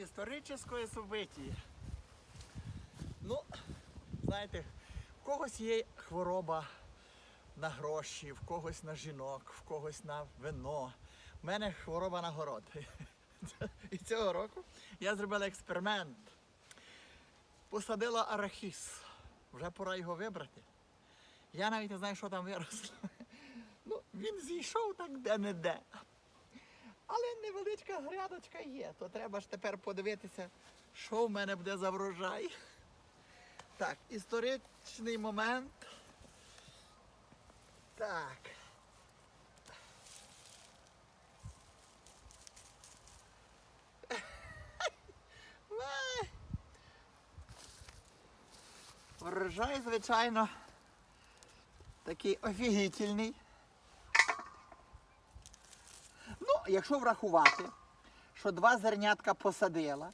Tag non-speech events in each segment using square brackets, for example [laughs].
історичне событие. Ну, знаєте, в когось є хвороба на гроші, в когось на жінок, в когось на вино. У мене хвороба на город. І цього року я зробила експеримент. Посадила арахіс. Вже пора його вибрати. Я навіть не знаю, що там виросло. Ну, він зійшов так де-не-де. Але невеличка грядочка є, то треба ж тепер подивитися, що в мене буде за врожай. Так, історичний момент. Так. Врожай, звичайно, такий офігітельний. Ну, якщо врахувати, що два зернятка посадила,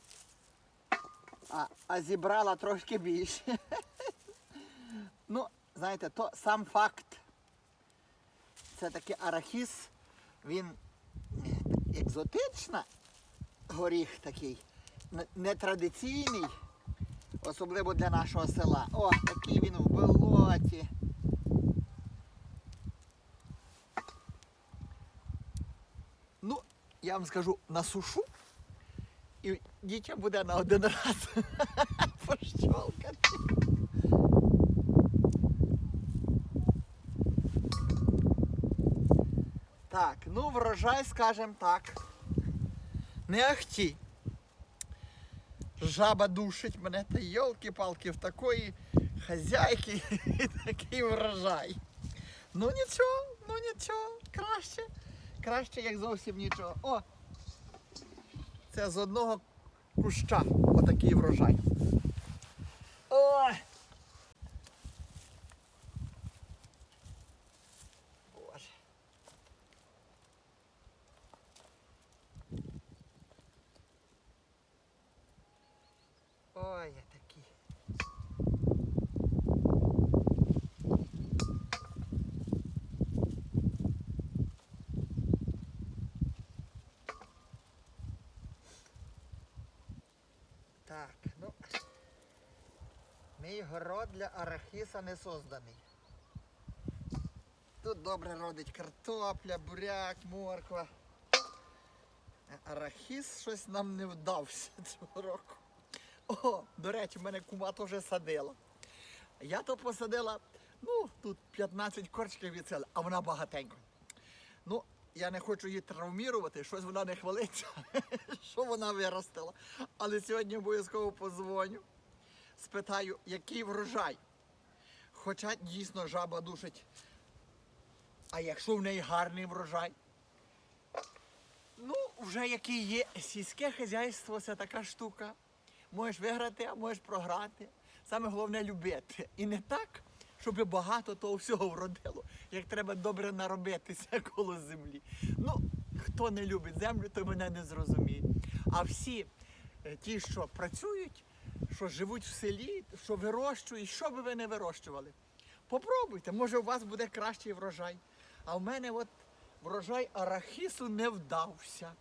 а, а зібрала трошки більше. [laughs] ну, знаєте, то сам факт. Це такий арахіс, він екзотична горіх такий, нетрадиційний, особливо для нашого села. О, такий він в болоті. я вам скажу, насушу, і дітям буде на один раз [laughs] пощолкати. Так, ну врожай, скажем так. Не ахті. Жаба душить мене та йолки-палки в такої хазяйки і [laughs] такий врожай. Ну нічого, ну нічого, краще. Краще, як зовсім нічого. О! Це з одного куща отакий врожай. Ой! Боже. Ой, я такий. Так, ну. Мій город для арахіса не созданий. Тут добре родить картопля, буряк, морква. А Арахіс щось нам не вдався [laughs] цього року. О, до речі, в мене кума теж садила. Я то посадила, ну, тут 15 корчиків від села, а вона багатенько. Ну, я не хочу її травмірувати, щось вона не хвалиться, [laughs] що вона виростила. Але сьогодні обов'язково позвоню, спитаю, який врожай. Хоча дійсно жаба душить. А якщо в неї гарний врожай? Ну, вже який є сільське хазяйство, це така штука. Можеш виграти, а можеш програти. Саме головне любити. І не так, щоб багато того всього вродило, як треба добре наробитися [laughs] коло землі. Ну, хто не любить землю, той мене не зрозуміє. А всі е, ті, що працюють, що живуть в селі, що вирощують, що би ви не вирощували. Попробуйте, може у вас буде кращий врожай. А в мене от врожай арахісу не вдався.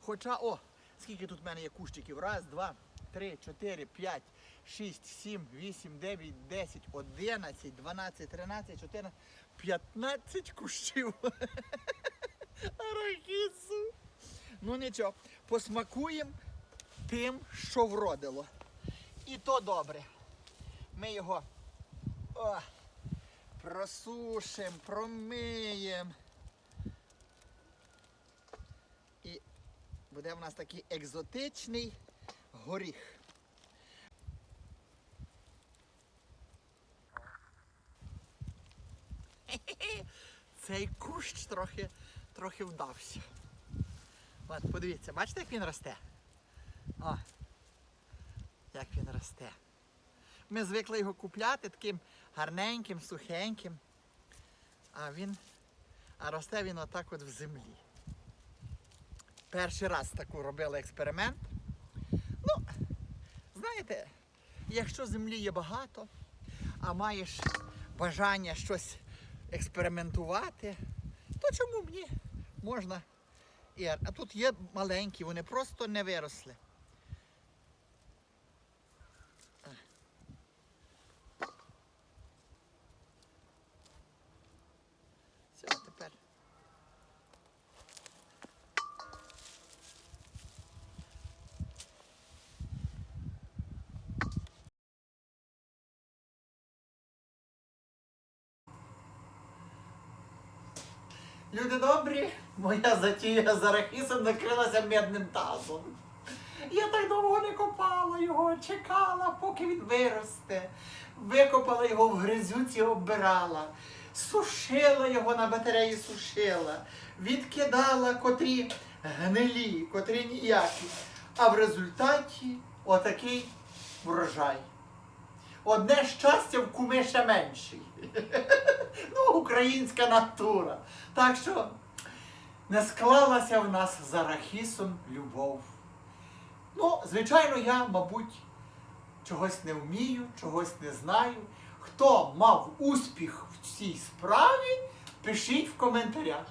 Хоча, о, скільки тут в мене є кущиків? Раз, два, три, чотири, п'ять, шість, сім, вісім, дев'ять, десять, одинадцять, дванадцять, тринадцять, чотирнадцять, п'ятнадцять кущів. [laughs] Арахісу. Ну нічого, посмакуємо тим, що вродило. І то добре. Ми його о, просушимо, промиємо. І буде в нас такий екзотичний горіх. Цей кущ трохи, трохи вдався. От, подивіться, бачите, як він росте? О, як він росте. Ми звикли його купляти таким гарненьким, сухеньким. А він, а росте він отак от в землі. Перший раз таку робили експеримент. Ну, знаєте, якщо землі є багато, а маєш бажання щось експериментувати, то чому б ні? Можна. І, а тут є маленькі, вони просто не виросли. Люди добрі, моя затія з арахісом накрилася медним тазом. Я так довго не копала його, чекала, поки він виросте. Викопала його в гризюці, оббирала, сушила його на батареї, сушила, відкидала котрі гнилі, котрі ніякі. А в результаті отакий врожай. Одне щастя в куми ще менший. [laughs] Ну, українська натура. Так що не склалася в нас з арахісом любов. Ну, звичайно, я, мабуть, чогось не вмію, чогось не знаю. Хто мав успіх в цій справі, пишіть в коментарях.